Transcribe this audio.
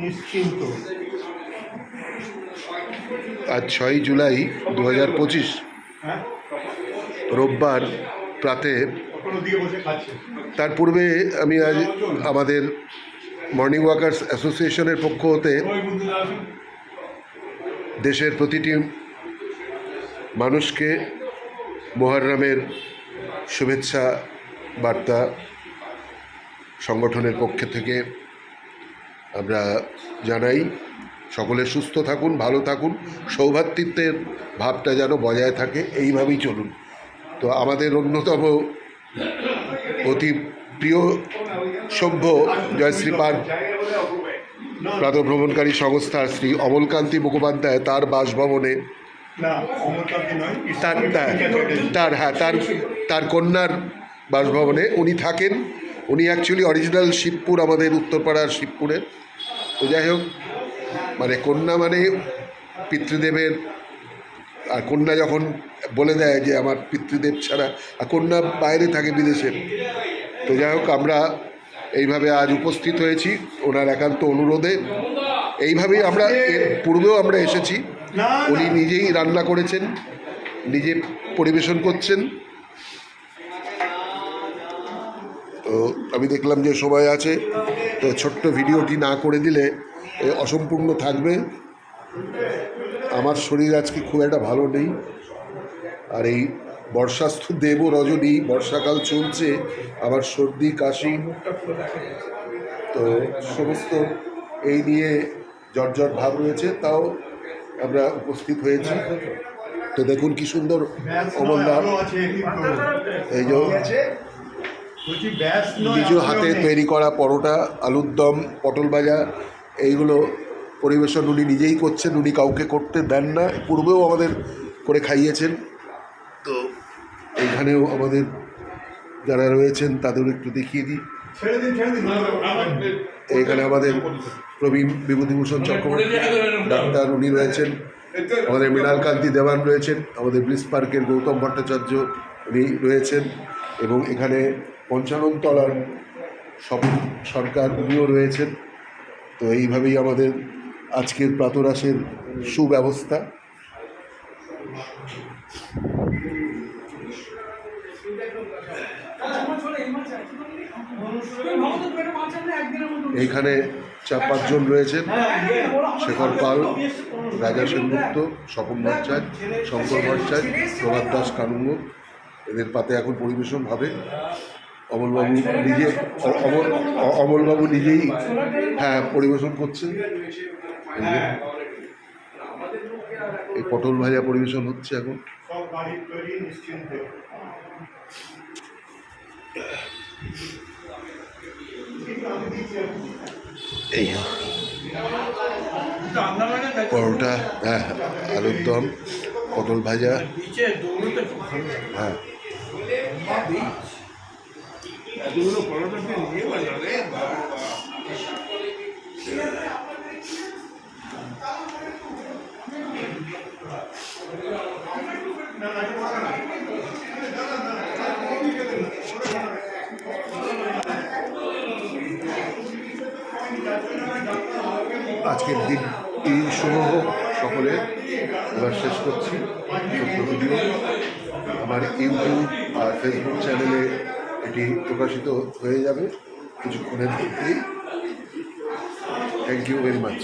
নিশ্চিন্ত। আজ ছয়ই জুলাই দু হাজার পঁচিশ হ্যাঁ? রোববার প্রাতে তার পূর্বে আমি আজ আমাদের মর্নিং ওয়াকার্স অ্যাসোসিয়েশনের পক্ষ হতে দেশের প্রতিটি মানুষকে মোহররমের শুভেচ্ছা বার্তা সংগঠনের পক্ষ থেকে আমরা জানাই, সকলে সুস্থ থাকুন, ভালো থাকুন, সৌভাতৃত্বের ভাবটা যেন বজায় থাকে, এইভাবেই চলুন। তো আমাদের অন্যতম অতি প্রিয় সভ্য জয়শ্রী পার্ক প্রাতভ্রমণকারী সংস্থার শ্রী অমলকান্তি মুখোপাধ্যায় তার বাসভবনে তার- তার হ্যাঁ তার তার কন্যার বাসভবনে উনি থাকেন। উনি অ্যাকচুয়ালি অরিজিনাল শিবপুর, আমাদের উত্তরপাড়ার শিবপুরের। তো যাই হোক মানে কন্যা মানে পিতৃদেবের, আর কন্যা যখন বলে দেয় যে আমার পিতৃদেব ছাড়া, আর কন্যা বাইরে থাকে বিদেশে। তো যাই হোক, আমরা এইভাবে আজ উপস্থিত হয়েছি ওনার একান্ত অনুরোধে। এইভাবেই আমরা এর পূর্বেও আমরা এসেছি। উনি নিজেই রান্না করেছেন, নিজে পরিবেশন করছেন। তো আমি দেখলাম যে সময় আছে। তো ছোট্ট ভিডিওটি না করে দিলে অসম্পূর্ণ থাকবে। আমার শরীর আজকে খুব একটা ভালো নেই। আর এই বর্ষাস্থ দেব রজনী বর্ষাকাল চলছে আবার সর্দি, কাশি, তো সমস্ত এই নিয়ে জর্জর ভাব রয়েছে, তাও আমরা উপস্থিত হয়েছি। তো দেখুন কি সুন্দর কিন্তু। এই যে নিজ হাতে তৈরি করা পরোটা আলুর দম পটল ভাজা এইগুলো পরিবেশন উনি নিজেই করছেন উনি কাউকে করতে দেন না পূর্বেও আমাদের করে খাইয়েছেন। তো এইখানেও আমাদের যারা রয়েছেন তাদের একটু দেখিয়ে দিই। এইখানে আমাদের প্রবীণ বিভূতিভূষণ চক্রবর্তী ডাক্তার উনি রয়েছেন। আমাদের মৃণালকান্তি দেওয়ান রয়েছেন আমাদের ব্লিস পার্কের গৌতম ভট্টাচার্য উনি রয়েছেন। এবং এখানে পঞ্চানন তলার সব সরকার উনিও রয়েছেন। তো এইভাবেই আমাদের আজকের প্রাতরাসের সুব্যবস্থা। এইখানে চার পাঁচজন রয়েছেন। শেখর পাল, রাজা সেনগুপ্ত, স্বপন ভট্টাচার্য, শঙ্কর ভট্টাচার্য, প্রভাত দাস কানুঙ্গ। এদের পাতে এখন পরিবেশন হবে। অমলবাবু নিজে, অমল, অমলবাবু নিজেই হ্যাঁ পরিবেশন করছেন। এই পটল ভাজা পরিবেশন হচ্ছে এখন। এই পরোটা হ্যাঁ আলুর দম, পটল ভাজা। হ্যাঁ। আজকের দিনটি হোক সকলে এবার শেষ করছি। আমার ইউটিউব আর ফেসবুক চ্যানেলে এটি প্রকাশিত হয়ে যাবে কিছুক্ষণের মধ্যেই। Thank you very much